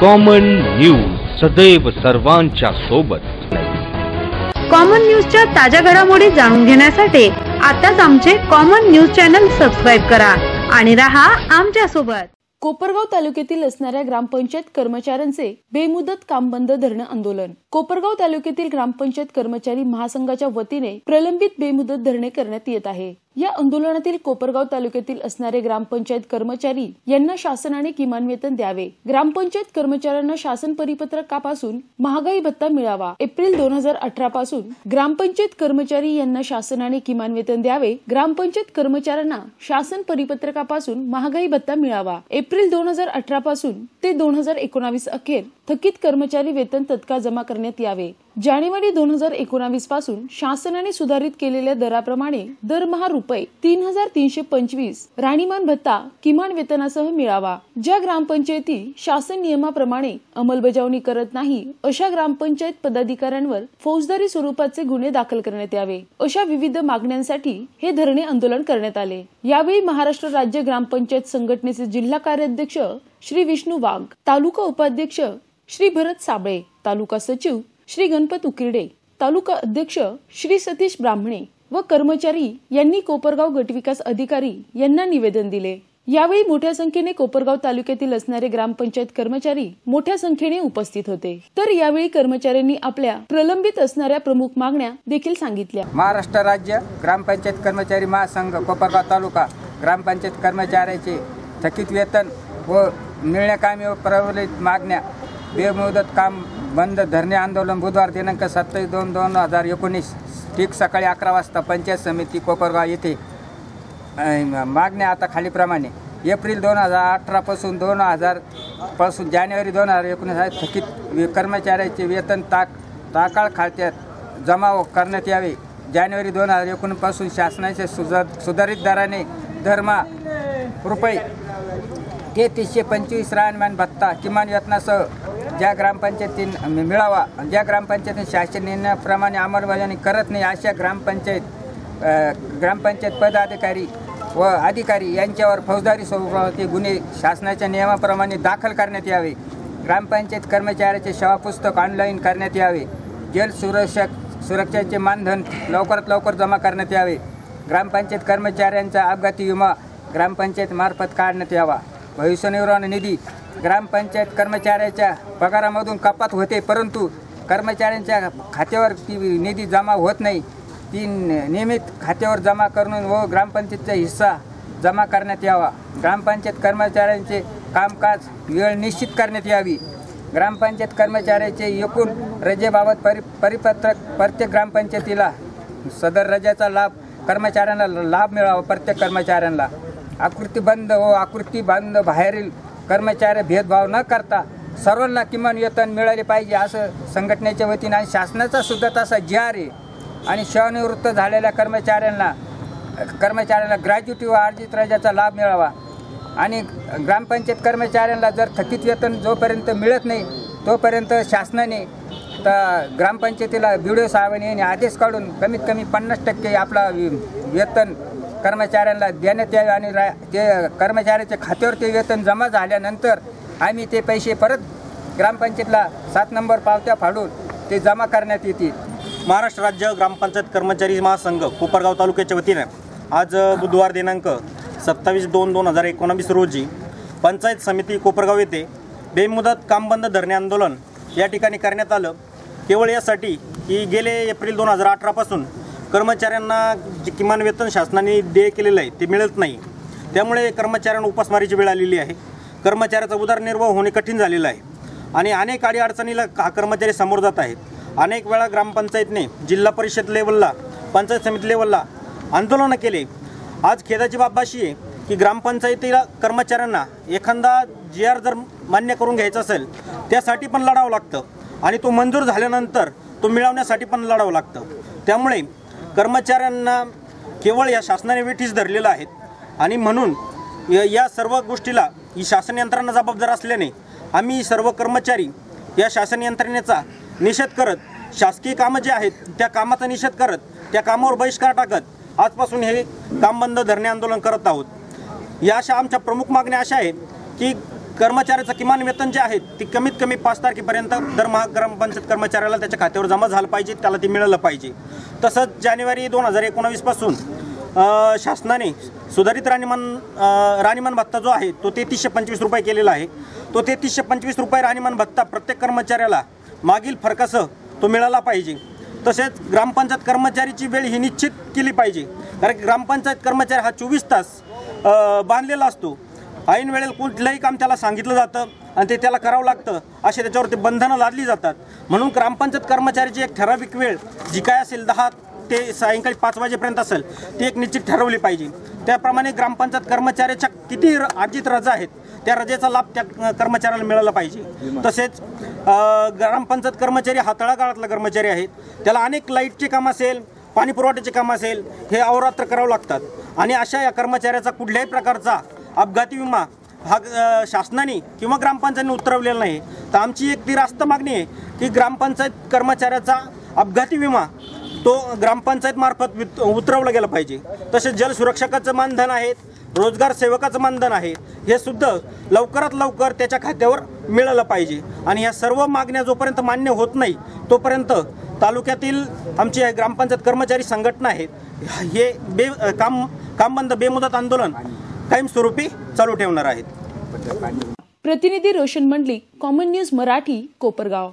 Common news सदैव सर्वांच्या सोबत. कॉमन न्यूजच्या ताज्या घडामोडी जाणून घेण्यासाठी आताच आमचे कॉमन न्यूज चॅनल सबस्क्राईब करा आणि रहा आमच्यासोबत. कोपरगाव तालुक्यातील असणाऱ्या ग्रामपंचायत कर्मचाऱ्यांचे बेमुदत काम बंद धरणं आंदोलन. कोपरगाव तालुक्यातील ग्रामपंचायत कर्मचारी महासंघाच्या वतीने प्रलंबित बेमुदत धरणे करण्यात येत आहे. या आंदोलनातील कोपरगाव तालुक्यातील असणारे ग्रामपंचायत कर्मचारी यांना शासनाने किमान वेतन द्यावे. ग्रामपंचायत कर्मचाऱ्यांना शासन परिपत्रकापासून महागाई भत्ता मिळावा. एप्रिल दोन हजार अठरा पासून ग्रामपंचायत कर्मचारी यांना शासनाने किमान वेतन द्यावे. ग्रामपंचायत कर्मचाऱ्यांना शासन परिपत्रकापासून महागाई भत्ता मिळावा. एप्रिल दोन हजार अठरा पासून ते दोन हजार एकोणावीस अखेर थकीत कर्मचारी वेतन तत्काळ जमा करण्यात यावे. जानेवारी दोन हजार एकोणावीसपासून शासनाने सुधारित केलेल्या दराप्रमाणे दरमहा रुपये तीन हजार तीनशे पंचवीस राणीमान भत्ता किमान वेतनासह मिळावा. ज्या ग्रामपंचायती शासन नियमाप्रमाणे अंमलबजावणी करत नाही अशा ग्रामपंचायत पदाधिकाऱ्यांवर फौजदारी स्वरूपाचे गुन्हे दाखल करण्यात यावे अशा विविध मागण्यांसाठी हे धरणे आंदोलन करण्यात आले. यावेळी महाराष्ट्र राज्य ग्रामपंचायत संघटनेचे जिल्हा कार्याध्यक्ष श्री विष्णू वाघ तालुका उपाध्यक्ष श्री भरत साबळे तालुका सचिव श्री गणपत उकिरडे तालुका अध्यक्ष श्री सतीश ब्राह्मणे व कर्मचारी यांनी कोपरगाव गटविकास अधिकारी यांना निवेदन दिले. यावेळी मोठ्या संख्येने कोपरगाव तालुक्यातील असणारे ग्रामपंचायत कर्मचारी मोठ्या संख्येने उपस्थित होते. तर यावेळी कर्मचाऱ्यांनी आपल्या प्रलंबित असणाऱ्या प्रमुख मागण्या देखील सांगितल्या. महाराष्ट्र राज्य ग्रामपंचायत कर्मचारी महासंघ कोपरगाव तालुका ग्रामपंचायत कर्मचाऱ्याचे थकीत वेतन व मिळण्याकामी व प्रवलित मागण्या बेमुदत काम बंद धरणे आंदोलन बुधवार दिनांक सत्तावीस दोन दोन हजार एकोणीस ठीक सकाळी अकरा वाजता पंचायत समिती कोपरगाव येथे मागण्या आता खालीप्रमाणे. एप्रिल दोन हजार अठरापासून दोन हजारपासून जानेवारी दोन हजार एकोणीस हा थकीत कर्मचाऱ्याचे वेतन ताक ताकाळ खात्यात जमा करण्यात यावे. जानेवारी दोन हजार एकोणीसपासून शासनाच्या सुधार सुधारित दराने धर्मा रुपये तेहतीसशे पंचवीस राहणीमान भत्ता किमान वेतनासह ज्या ग्रामपंचायतीन मिळावा ज्या ग्रामपंचायतीने शासन निर्णयाप्रमाणे अंमलबजावणी करत नाही अशा ग्रामपंचायत ग्रामपंचायत पदाधिकारी व अधिकारी यांच्यावर फौजदारी स्वरूपाचे गुन्हे शासनाच्या नियमाप्रमाणे दाखल करण्यात यावे. ग्रामपंचायत कर्मचाऱ्याचे शवापुस्तक ऑनलाईन करण्यात यावे. जल सुरक्षक सुरक्षेचे मानधन लवकरात लवकर जमा करण्यात यावे. ग्रामपंचायत कर्मचाऱ्यांचा अपघाती विमा ग्रामपंचायतमार्फत काढण्यात यावा. भविष्य निर्वाह निधी ग्रामपंचायत कर्मचाऱ्याच्या पगारामधून कपात होते परंतु कर्मचाऱ्यांच्या खात्यावर ती निधी जमा होत नाही. ती नियमित खात्यावर जमा करून व ग्रामपंचायतचा हिस्सा जमा करण्यात यावा. ग्रामपंचायत कर्मचाऱ्यांचे कामकाज वेळ निश्चित करण्यात यावी. ग्रामपंचायत कर्मचाऱ्याचे एकूण रजेबाबत परि परिपत्रक प्रत्येक ग्रामपंचायतीला सदर रजेचा लाभ कर्मचाऱ्यांना लाभ मिळावा प्रत्येक कर्मचाऱ्यांना. आकृतीबंद व हो, आकृतीबंद बाहेरील कर्मचारी भेदभाव न करता सर्वांना किमान वेतन मिळाले पाहिजे असं संघटनेच्या वतीनं आणि शासनाचा सुद्धा तसा जी आर आहे. आणि सेवानिवृत्त झालेल्या कर्मचाऱ्यांना कर्मचाऱ्यांना ग्रॅज्युटी व अर्जित राजाचा लाभ मिळावा. आणि ग्रामपंचायत कर्मचाऱ्यांना जर थकीत वेतन जोपर्यंत मिळत नाही तोपर्यंत शासनाने तर ग्रामपंचायतीला बी डी ओ साहेबांनी आदेश काढून कमीत कमी पन्नास टक्के आपला वेतन कर्मचाऱ्यांना देण्यात यावे आणि रा ते कर्मचाऱ्याच्या खात्यावर ते वेतन जमा झाल्यानंतर आम्ही ते पैसे परत ग्रामपंचायतला सात नंबर पावत्या फाडून ते जमा करण्यात येतील. महाराष्ट्र राज्य ग्रामपंचायत कर्मचारी महासंघ कोपरगाव तालुक्याच्या वतीने आज बुधवार दिनांक सत्तावीस दोन दोन हजार एकोणावीस रोजी पंचायत समिती कोपरगाव येथे बेमुदत कामबंद धरणे आंदोलन या ठिकाणी करण्यात आलं. केवळ यासाठी की गेले एप्रिल दोन हजार अठरापासून कर्मचाऱ्यांना जे किमान वेतन शासनाने देय केलेलं आहे ते मिळत नाही. त्यामुळे कर्मचाऱ्यांना उपासमारीची वेळ आलेली आहे. कर्मचाऱ्याचा उदरनिर्वाह होणे कठीण झालेलं आहे. आणि अनेक अडीअडचणीला हा कर्मचारी समोर जात आहेत. अनेक वेळा ग्रामपंचायतने जिल्हा परिषद लेवलला पंचायत समिती लेवलला आंदोलनं केले. आज खेदाची बाब अशी आहे की ग्रामपंचायतीला कर्मचाऱ्यांना एखादा जी आर जर मान्य करून घ्यायचा असेल त्यासाठी पण लढावं लागतं. आणि तो मंजूर झाल्यानंतर तो मिळवण्यासाठी पण लढावं लागतं. त्यामुळे कर्मचाऱ्यांना केवळ या शासनाने वेठीस धरलेलं आहेत. आणि म्हणून या या सर्व गोष्टीला ही शासन यंत्रणा जबाबदार असल्याने आम्ही सर्व कर्मचारी या शासन यंत्रणेचा निषेध करत शासकीय कामं जे आहेत त्या कामाचा निषेध करत त्या कामावर बहिष्कार टाकत आजपासून हे काम बंद धरणे आंदोलन करत आहोत. या अशा आमच्या प्रमुख मागण्या अशा आहेत की कर्मचाऱ्याचं किमान वेतन जे आहे ती कमीत कमी पाच तारखेपर्यंत दरमहा ग्रामपंचायत कर्मचाऱ्याला त्याच्या खात्यावर जमा झालं पाहिजे त्याला ते मिळालं पाहिजे. तसंच जानेवारी दोन हजार एकोणावीसपासून शासनाने सुधारित राणीमान राणीमान भत्ता जो आहे तो तेहतीसशे पंचवीस रुपये केलेला आहे. तो तेहतीसशे पंचवीस रुपये राणीमान भत्ता प्रत्येक कर्मचाऱ्याला मागील फरकासह तो मिळाला पाहिजे. तसेच ग्रामपंचायत कर्मचारीची वेळ ही निश्चित केली पाहिजे. कारण ग्रामपंचायत कर्मचारी हा चोवीस तास बांधलेला असतो. ऐन वेळेला कुठलंही काम त्याला सांगितलं जातं आणि ते त्याला करावं लागतं असे त्याच्यावरती बंधनं लादली जातात. म्हणून ग्रामपंचायत कर्मचाऱ्याची एक ठराविक वेळ जी काय असेल दहा ते सायंकाळी पाच वाजेपर्यंत असेल ती एक निश्चित ठरवली पाहिजे. त्याप्रमाणे ग्रामपंचायत कर्मचाऱ्याच्या किती र- अर्जित रजा आहेत त्या रजेचा लाभ त्या कर्मचाऱ्याला मिळाला पाहिजे. तसेच ग्रामपंचायत कर्मचारी हा तळागाळातला कर्मचारी आहेत त्याला अनेक लाईटचे काम असेल पाणी पुरवठ्याचे काम असेल हे अवरात्र करावं लागतात. आणि अशा या कर्मचाऱ्याचा कुठल्याही प्रकारचा अपघाती विमा हा शासनाने किंवा ग्रामपंचायतीने उतरवलेला नाही. तर आमची एक ती रास्त मागणी आहे की ग्रामपंचायत कर्मचाऱ्याचा अपघाती विमा तो ग्रामपंचायतमार्फत उतरवला गेला पाहिजे. तसेच जलसुरक्षकाचं मानधन आहेत रोजगार सेवकाचं मानधन आहे हे सुद्धा लवकरात लवकर त्याच्या खात्यावर मिळालं पाहिजे. आणि ह्या सर्व मागण्या जोपर्यंत मान्य होत नाही तोपर्यंत तालुक्यातील आमची आहे ग्रामपंचायत कर्मचारी संघटना आहेत हे बे काम कामबंद बेमुदत आंदोलन कायमस्वरूपी चालू ठेवणार आहेत. प्रतिनिधी रोशन मंडली कॉमन न्यूज मराठी कोपरगाव.